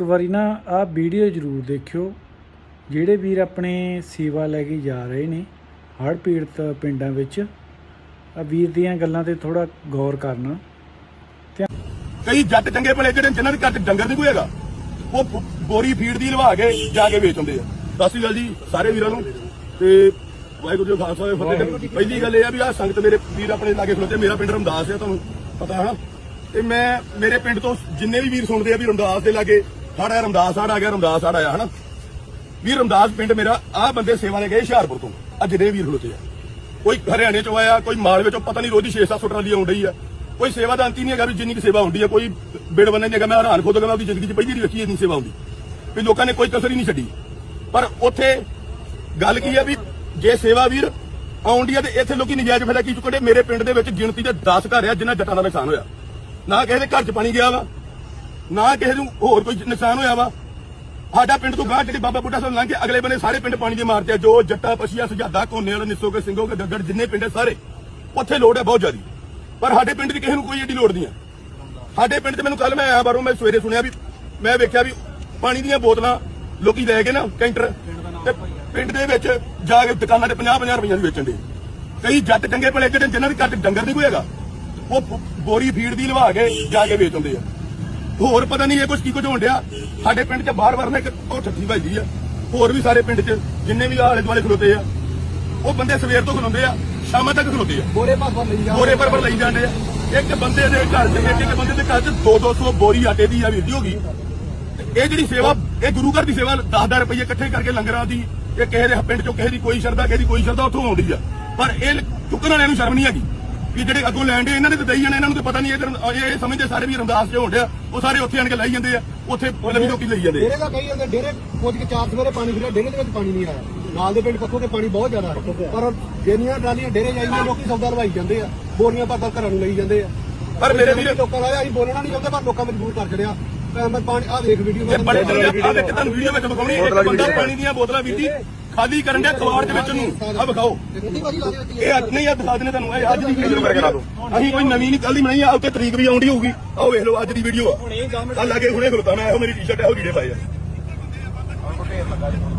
ਇੱਕ ਵਾਰੀ ਨਾ ਆਹ ਵੀਡੀਓ ਜ਼ਰੂਰ ਦੇਖਿਓ। ਜਿਹੜੇ ਵੀਰ ਆਪਣੇ ਸੇਵਾ ਲੈ ਕੇ ਜਾ ਰਹੇ ਨੇ, ਹੜ੍ਹ ਪੀੜਤ ਪਿੰਡਾਂ ਵਿੱਚ, ਆ ਵੀਰ ਦੀਆਂ ਗੱਲਾਂ ਤੇ ਥੋੜਾ ਗੌਰ ਕਰਨਾ। ਕਈ ਜੱਟ ਚੰਗੇ ਭਲੇ ਜਿਹੜੇ ਜਿਨ੍ਹਾਂ ਦੇ ਘਰ 'ਚ ਡੰਗਰ ਨਹੀਂ ਕੋਈ ਹੈਗਾ, ਉਹ ਬੋਰੀ ਫੀਡ ਦੀ ਲਵਾ ਕੇ ਜਾ ਕੇ ਵੇਚ ਦਿੰਦੇ ਆ। ਸਤਿ ਸ਼੍ਰੀ ਅਕਾਲ ਜੀ, ਸਾਰੇ ਵੀਰਾਂ ਨੂੰ। ਤੇ ਵਾਹਿਗੁਰੂ ਜੀ ਕਾ ਖਾਲਸਾ, ਵਾਹਿਗੁਰੂ ਜੀ ਕੀ ਫਤਿਹ। ਪਹਿਲੀ ਗੱਲ ਇਹ ਆ ਵੀ ਆ ਸੰਗਤ ਮੇਰੇ ਵੀਰ ਆਪਣੇ ਲਾਗੇ ਖਲੋਤੇ, ਮੇਰਾ ਪਿੰਡ ਰਮਦਾਸ ਆ, ਤੁਹਾਨੂੰ ਪਤਾ ਹੈ ਨਾ। ਤੇ ਮੈਂ, ਮੇਰੇ ਪਿੰਡ ਤੋਂ ਜਿੰਨੇ ਵੀ ਵੀਰ ਸੁਣਦੇ ਆ ਵੀ ਰਮਦਾਸ ਦੇ ਲਾਗੇ ਸਾਡਾ ਰਮਦਾਸ ਸਾਡਾ ਆ ਗਿਆ, ਰਮਦਾਸ ਸਾਡਾ ਆਇਆ ਹਨਾ? ਵੀਰ ਰਮਦਾਸ ਪਿੰਡ ਮੇਰਾ, ਆਹ ਬੰਦੇ ਸੇਵਾ ਲੈ ਗਏ ਹੁਸ਼ਿਆਰਪੁਰ ਤੋਂ। ਅੱਜ ਦੇ ਵੀਰ ਖਲੋਤੇ ਆ। ਕੋਈ ਹਰਿਆਣੇ ਚੋਂ ਆਇਆ, ਕੋਈ ਮਾਲਵੇ ਚੋਂ ਪਤਾ ਨਹੀਂ ਰੋਜ਼ ਦੀ 6-7 ਟਰਾਲੀ ਆਉਣ ਡਈ ਆ। ਕੋਈ ਸੇਵਾ ਦਾ ਅੰਤ ਹੀ ਨਹੀਂ ਹੈਗਾ ਵੀ ਜਿੰਨੀ ਕੁ ਸੇਵਾ ਹੁੰਦੀ ਹੈ ਕੋਈ ਬੇੜ ਬੰਨੇ ਨਹੀਂ ਹੈਗਾ। ਮੈਂ ਹੈਰਾਨ ਖੁਦ ਮੈਂ ਆਪਣੀ ਜ਼ਿੰਦਗੀ 'ਚ ਪਹਿਲੀ ਵਾਰੀ ਵੇਖੀ ਇੰਨੀ ਸੇਵਾ ਹੁੰਦੀ। ਵੀ ਲੋਕਾਂ ਨੇ ਕੋਈ ਕਸਰ ਹੀ ਨਹੀਂ ਛੱਡੀ। ਪਰ ਉੱਥੇ ਗੱਲ ਕੀ ਹੈ ਵੀ ਜੇ ਸੇਵਾ ਵੀਰ ਆਉਂਦੀ ਆ ਤੇ ਇੱਥੇ ਲੋਕੀ ਨਜਾਇਜ਼ ਫਾਇਦਾ ਕੀ ਚੁੱਕੜੇ ਮੇਰੇ ਪਿੰਡ ਦੇ ਵਿੱਚ ਗਿਣਤੀ ਦੇ 10 ਘਰ ਆ ਜਿਨ੍ਹਾਂ ਜੱਟਾਂ ਦਾ ਨੁਕਸਾਨ ਹੋਇਆ। ਨਾ ਕਿਸੇ ਦੇ ਘਰ 'ਚ ਪਾਣੀ ਗਿਆ ਵਾ ਨਾ ਕਿਸੇ ਨੂੰ ਹੋਰ ਕੋਈ ਨੁਕਸਾਨ ਹੋਇਆ ਵਾ। ਸਾਡਾ ਪਿੰਡ ਤੋਂ ਗਾਂ ਜਿਹੜੇ ਬਾਬਾ ਬੁੱਢਾ ਸਾਹਿਬ ਲੰਘ ਕੇ ਅਗਲੇ ਬੰਨੇ ਸਾਰੇ ਪਿੰਡ ਪਾਣੀ ਦੇ ਮਾਰਦੇ ਆ। ਜੋ ਜੱਟਾ ਪਸ਼ੀਆ ਸੁਝਾਦਾ ਕੋਨੇ ਵਾਲਾ, ਨਿੱਸੋ ਕੇ, ਸਿੰਘੋ ਕੇ, ਗੱਗੜ, ਜਿੰਨੇ ਪਿੰਡ ਆ ਸਾਰੇ, ਉੱਥੇ ਲੋੜ ਹੈ ਬਹੁਤ ਜ਼ਿਆਦੀ। ਪਰ ਸਾਡੇ ਪਿੰਡ ਦੀ ਕਿਸੇ ਨੂੰ ਕੋਈ ਏਡੀ ਲੋੜ ਨਹੀਂ ਆ। ਸਾਡੇ ਪਿੰਡ ਤੇ ਮੈਨੂੰ ਕੱਲ ਮੈਂ ਆਇਆ ਬਾਹਰੋਂ, ਮੈਂ ਸਵੇਰੇ ਸੁਣਿਆ ਵੀ, ਮੈਂ ਵੇਖਿਆ ਵੀ ਪਾਣੀ ਦੀਆਂ ਬੋਤਲਾਂ ਲੋਕੀ ਲੈ ਕੇ ਨਾ ਕੈਂਟਰ ਤੇ ਪਿੰਡ ਦੇ ਵਿੱਚ ਜਾ ਕੇ ਦੁਕਾਨਾਂ ਤੇ 50 50 ਰੁਪਈਆ ਦੀ ਵੇਚਣ ਦੇ। ਕਈ ਜੱਟ ਚੰਗੇ ਭਲੇ ਜਿਹੜੇ, ਜਿਨ੍ਹਾਂ ਦੇ ਘਰ ਡੰਗਰ ਨਹੀਂ ਕੋਈ ਹੈਗਾ, ਉਹ ਬੋਰੀ ਫੀਡ ਦੀ ਲਵਾ ਕੇ ਜਾ ਕੇ ਵੇਚ ਦਿੰਦੇ ਆ। ਹੋਰ ਪਤਾ ਨਹੀਂ ਇਹ ਕੁਝ ਕੀ ਕੁਝ ਹੋਣ ਡਿਆ। ਸਾਡੇ ਪਿੰਡ 'ਚ ਬਾਰ-ਬਾਰ ਨਾ ਇੱਕ ਉਹ ਠੱਠੀ ਵੱਜਦੀ ਆ। ਹੋਰ ਵੀ ਸਾਰੇ ਪਿੰਡ 'ਚ ਜਿੰਨੇ ਵੀ ਆਲੇ ਦੁਆਲੇ ਖਲੋਤੇ ਆ ਉਹ ਬੰਦੇ ਸਵੇਰ ਤੋਂ ਖਲੋਤੇ ਆ ਸ਼ਾਮਾਂ ਤੱਕ ਖਲੋਤੇ ਆ। ਬੋਰੇ ਭਰ ਭਰ ਲਈ ਜਾ ਬੋਰੇ ਪਰ ਪਰ ਲਈ ਜਾਂਦੇ ਆ। ਇੱਕ ਬੰਦੇ ਦੇ ਘਰ 'ਚ ਇੱਕ ਇੱਕ ਬੰਦੇ ਦੇ ਘਰ 'ਚ 2-200 ਬੋਰੀ ਆਟੇ ਦੀ ਆ ਵੀਰਦੀ ਹੋਗੀ ਇਹ ਜਿਹੜੀ ਸੇਵਾ ਇਹ ਗੁਰੂ ਘਰ ਦੀ ਸੇਵਾ 10000 ਰੁਪਏ ਇਕੱਠੇ ਕਰਕੇ ਲੰਗਰਾਂ ਦੀ ਇਹ ਕਿਸੇ ਦੇ ਪਿੰਡ 'ਚੋਂ ਕਿਸੇ ਦੀ ਕੋਈ ਸ਼ਰਧਾ ਕਿਸੇ ਦੀ ਕੋਈ ਸ਼ਰਧਾ ਉੱਥੋਂ ਆਉਂਦੀ ਆ। ਪਰ ਇਹ ਚੁੱਕਣ ਵਾਲਿਆਂ ਨੂੰ ਸ਼ਰਮ ਨਹੀਂ ਹੈਗੀ। ਵੀ ਜਿਹੜੇ ਅੱਗੋਂ ਲੈਣ ਦੇ ਇਹਨਾਂ ਨੇ ਤਾਂ ਦਈ ਜਾਣੇ ਇਹਨਾਂ ਨੂੰ ਤਾਂ ਪਤਾ ਨਹੀਂ ਇਹ ਇਹ ਸਮਝਦੇ ਸਾਰੇ ਵੀ ਰਮਦਾਸ ਚ ਹੋਣ ਡਿਆ ਉਹ ਸਾਰੇ ਉੱਥੇ ਆਣ ਕੇ ਲਾਈ ਜਾਂਦੇ ਆ ਉੱਥੇ ਲਵੀ ਲੋਕੀ ਲਈ ਜਾਂਦੇ ਆ। ਡੇਰੇ ਦਾ ਕਹੀ ਜਾਂਦੇ ਡੇਰੇ ਪੁੱਜ ਕੇ ਚਾਰ ਸਵੇਰੇ ਪਾਣੀ ਫਿਰਿਆ ਡੇਰੇ ਦੇ ਵਿੱਚ ਪਾਣੀ ਨਹੀਂ ਆਇਆ। ਨਾਲ ਦੇ ਪਿੰਡ ਪੱਖੋਂ ਤੇ ਪਾਣੀ ਬਹੁਤ ਜ਼ਿਆਦਾ ਹੈ। ਪਰ ਜਿੰਨੀਆਂ ਟਰਾਲੀਆਂ ਡੇਰੇ ਜਾਈਆਂ ਲੋਕੀ ਸੌਦਾ ਲਵਾਈ ਜਾਂਦੇ ਆ ਬੋਰੀਆਂ ਭਰ ਭਰ ਘਰਾਂ ਨੂੰ ਲਈ ਜਾਂਦੇ ਆ। ਪਰ ਮੇਰੇ ਵੀਰ ਲੋਕਾਂ ਦਾ ਅਸੀਂ ਬੋਲਣਾ ਨਹੀਂ ਚਾਹੁੰਦੇ ਪਰ ਲੋਕਾਂ ਮਜਬੂਰ ਕਰ ਛੜਿਆ ਮੈਂ ਪਾਣੀ ਆ ਦੇਖ ਵੀਡੀਓ ਇਹ ਬੜੇ ਆ ਵੇਖ ਤੁਹਾਨੂੰ ਵੀਡੀਓ ਵਿੱਚ ਵਿਖਾਉਣੀ ਇੱਕ ਬੰਦਾ ਪਾਣੀ ਦੀਆਂ ਬੋਤਲਾਂ ਵੀਤੀ ਖਾਦੀ ਕਰਨ ਡਿਆ ਕਵਾੜ ਦੇ ਵਿੱਚ ਨੂੰ ਆ ਵਿਖਾਓ। ਇਹ ਅੱਜ ਨਹੀਂ ਆ ਦਿਖਾ ਦਿੰਦੇ ਤੁਹਾਨੂੰ। ਇਹ ਅੱਜ ਦੀ ਵੀਡੀਓ ਕਰਕੇ ਲਾ ਦਿਓ। ਅਸੀਂ ਕੋਈ ਨਵੀਂ ਨਹੀਂ ਕੱਲ ਦੀ ਬਣਾਈ ਆ, ਉੱਤੇ ਤਰੀਕ ਵੀ ਆਉਂਦੀ ਹੋਊਗੀ। ਆਓ ਵੇਖ ਲਓ, ਅੱਜ ਦੀ ਵੀਡੀਓ ਆ। ਆ ਲਾਗੇ ਹੁਣੇ ਖਲੋਤਾ, ਮੈਂ ਇਹੋ ਮੇਰੀ ਟੀ-ਸ਼ਰਟ ਇਹੋ ਲੀੜੇ ਪਾਏ ਆ।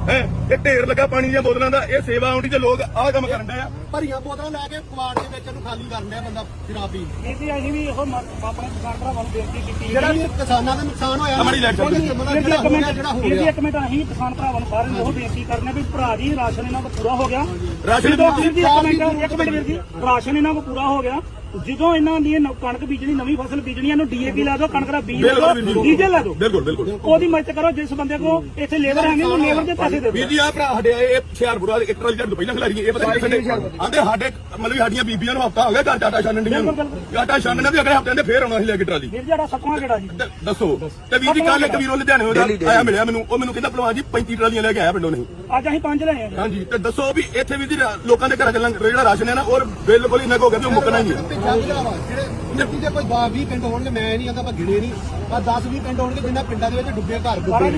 ਹੈ ਇਹ ਢੇਰ ਲੱਗਾ ਪਾਣੀ ਦੀਆਂ ਬੋਤਲਾਂ ਦਾ ਇਹ ਸੇਵਾ ਆਉਂਦੀ ਤੇ ਲੋਕ ਆਹ ਕੰਮ ਕਰਨ ਡਿਆ ਭਰੀਆਂ ਬੋਤਲਾਂ ਲੈ ਕੇ ਕਵਾੜ ਦੇ ਵਿੱਚ ਨੂੰ ਖਾਲੀ ਕਰਨ ਡਿਆ ਬੰਦਾ ਸ਼ਰਾਬ। ਪੀ ਜੀ ਅਸੀਂ ਵੀ ਇਹੋ ਆਪਣੇ ਕਿਸਾਨ ਭਰਾਵਾਂ ਨੂੰ ਬੇਨਤੀ ਕੀਤੀ ਜਿਹੜਾ ਵੀ ਕਿਸਾਨਾਂ ਦਾ ਨੁਕਸਾਨ ਹੋਇਆ ਅਮਰੀ ਲੈ ਚੱਲ। ਉਹਦੇ ਮਤਲਬ ਵੀਰ ਜੀ ਜਿਹੜਾ ਇੱਕ ਹੋ ਮਿੰਟ ਗਿਆ ਜਿਹੜਾ ਹੋ ਵੀਰ ਜੀ ਗਿਆ। ਇੱਕ ਮਿੰਟ ਅਸੀਂ ਕਿਸਾਨ ਭਰਾਵਾਂ ਨੂੰ ਸਾਰਿਆਂ ਨੂੰ ਉਹ ਬੇਨਤੀ ਕਰਨੇ ਵੀ ਭਰਾ ਜੀ ਰਾਸ਼ਨ ਇਹਨਾਂ ਦਾ ਪੂਰਾ ਹੋ ਗਿਆ। ਰਾਸ਼ਨ ਜਦੋਂ ਵੀਰ ਜੀ ਇੱਕ ਮਿੰਟ ਇੱਕ ਮਿੰਟ ਵੀਰ ਜੀ ਰਾਸ਼ਨ ਇਹਨਾਂ ਦਾ ਪੂਰਾ ਹੋ ਗਿਆ। ਜਦੋਂ ਇਹਨਾਂ ਦੀ ਨ- ਕਣਕ ਬੀਜਣੀ ਨਵੀਂ ਫਸਲ ਬੀਜਣੀ ਇਹਨੂੰ ਡੀਏਪੀ ਲਾ ਦਿਓ ਕਣਕ ਦਾ ਬੀਜ ਲਾ ਬਿਲਕੁਲ ਦਿਓ ਬਿਲਕੁਲ ਡੀਜ਼ਲ ਲਾ ਦਿਓ। ਬਿਲਕੁਲ ਬਿਲਕੁਲ। ਉਹਦੀ ਮਦਦ ਕਰੋ ਜਿਸ ਬੰਦੇ ਕੋ ਇੱਥੇ ਲੇਬਰ ਹੈਗੇ ਉਹ ਲੇਬਰ ਦੇ ਪੈਸੇ ਦੇ ਵੀਰ ਦਿਓ। ਜੀ ਆ ਭਰਾ ਸਾਡੇ ਆਏ, ਇਹ ਹੁਸ਼ਿਆਰਪੁਰ ਵਾਲੇ ਇੱਕ ਟਰਾਲੀ ਤੋਂ ਪਹਿਲਾਂ ਖਿਲਾਰੀ ਇਹ ਪਤਾ ਨਹੀਂ ਸਾਡੇ ਆਂਦੇ ਸਾਡੇ ਮਤਲਬ ਵੀ ਸਾਡੀਆਂ ਬੀਬੀਆਂ ਨੂੰ ਹਫਤਾ ਹੋ ਗਿਆ ਘਰ ਆਟਾ ਛਾਣਨ ਦੀਆਂ। ਨੂੰ ਆਟਾ ਛਾਣਨ ਵੀ ਅਗਲੇ ਹਫ਼ਤੇ ਦੇ ਫੇਰ ਆਉਣਾ ਸੀ ਲੈ ਕੇ ਟਰਾਲੀ। ਵੀਰ ਜੀ ਸਾਡਾ ਸੱਤਵਾਂ ਕਿਹੜਾ ਜੀ। ਦ- ਦੱਸੋ। ਤੇ ਵੀਰ ਜੀ ਕੱਲ ਇੱਕ ਵੀਰੋ ਲੁਧਿਆਣੇ ਉਹਦਾ ਆਇਆ ਮਿਲਿਆ ਮੈਨੂੰ ਉਹ ਮੈਨੂੰ ਕਹਿੰਦਾ ਭਲਵਾਨ ਜੀ 35 ਟਰਾਲੀਆਂ ਲੈ ਕੇ ਆਇਆ ਪਿੰਡੋਂ ਨਹੀਂ। ਅੱਜ ਅਸੀਂ ਪੰਜ ਲਏ ਆ ਹਾਂਜੀ ਤੇ ਦੱਸੋ ਵੀ ਇੱਥੇ ਵੀ ਜੀ ਰਾ- ਲੋਕਾਂ ਦੇ ਘਰਾਂ ਚ ਲੰਗ- ਜਿਹੜਾ ਰਾਸ਼ਨ ਹੈ ਨਾ ਉਹ ਬਿਲਕੁਲ ਹੀ ਨਗੋ ਗਿਆ ਵੀ ਉਹ ਮੁੱਕਣਾ ਹੀ ਨਹੀਂ ਤੇ ਚੱਲਦਾ ਵਾ। ਜਿਹੜੇ ਮਿੱਟੀ ਦੇ ਕੋਈ 20 ਪਿੰਡ ਹੋਣਗੇ ਮੈਂ ਨਹੀਂ ਆਂਦਾ ਪਰ ਗਿਣੇ ਨਹੀਂ। ਆ 10 20 ਪਿੰਡ ਹੋਣਗੇ ਜਿਨ੍ਹਾਂ ਪਿੰਡਾਂ ਦੇ ਵਿੱਚ ਡੁੱਬੇ ਘਰ ਡੁੱਬੇ।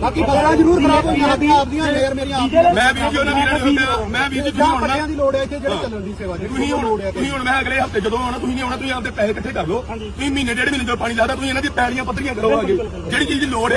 ਬਾਕੀ ਫਸਲਾਂ ਜ਼ਰੂਰ ਖਰਾਬ ਹੋਈਆਂ ਆਪਦੀਆਂ ਆਪਦੀਆਂ ਮੇਰ ਮੇਰੀਆਂ ਆਪਦੀਆਂ ਮੈਂ ਵੀਰ ਜੀ ਉਹਨਾਂ ਵੀਰਾਂ ਨੂੰ ਕਿਹਾ, ਮੈਂ ਵੀਰ ਜੀ ਤੁਸੀਂ ਜਾਂ ਹੁਣ ਨਾ ਪੱਟਿਆਂ ਦੀ ਲੋੜ ਹੈ ਇੱਥੇ ਜਿਹੜੇ ਚੱਲਣ ਦੀ ਸੇਵਾ ਜਿਹੜੀ ਤੁਸੀਂ ਹੁਣ ਲੋੜ ਹੈ ਤੁਸੀਂ ਹੁਣ ਮੈਂ ਅਗਲੇ ਹਫ਼ਤੇ ਜਦੋਂ ਆਉਣਾ ਤੁਸੀਂ ਨਹੀਂ ਆਉਣਾ ਤੁਸੀਂ ਆਪਦੇ ਪੈਸੇ ਇਕੱਠੇ ਕਰ ਲਓ। ਤੁਸੀਂ ਮਹੀਨੇ ਡੇਢ ਮਹੀਨੇ ਜਦੋਂ ਪਾਣੀ ਲੱਗਦਾ ਤੁਸੀਂ ਇਹਨਾਂ ਦੀ ਪੈਲੀਆਂ ਪੱਧਰੀਆਂ ਕਰੋ ਆਗੇ ਜਿਹੜੀ ਚੀਜ਼ ਦੀ ਲੋੜ ਹੈ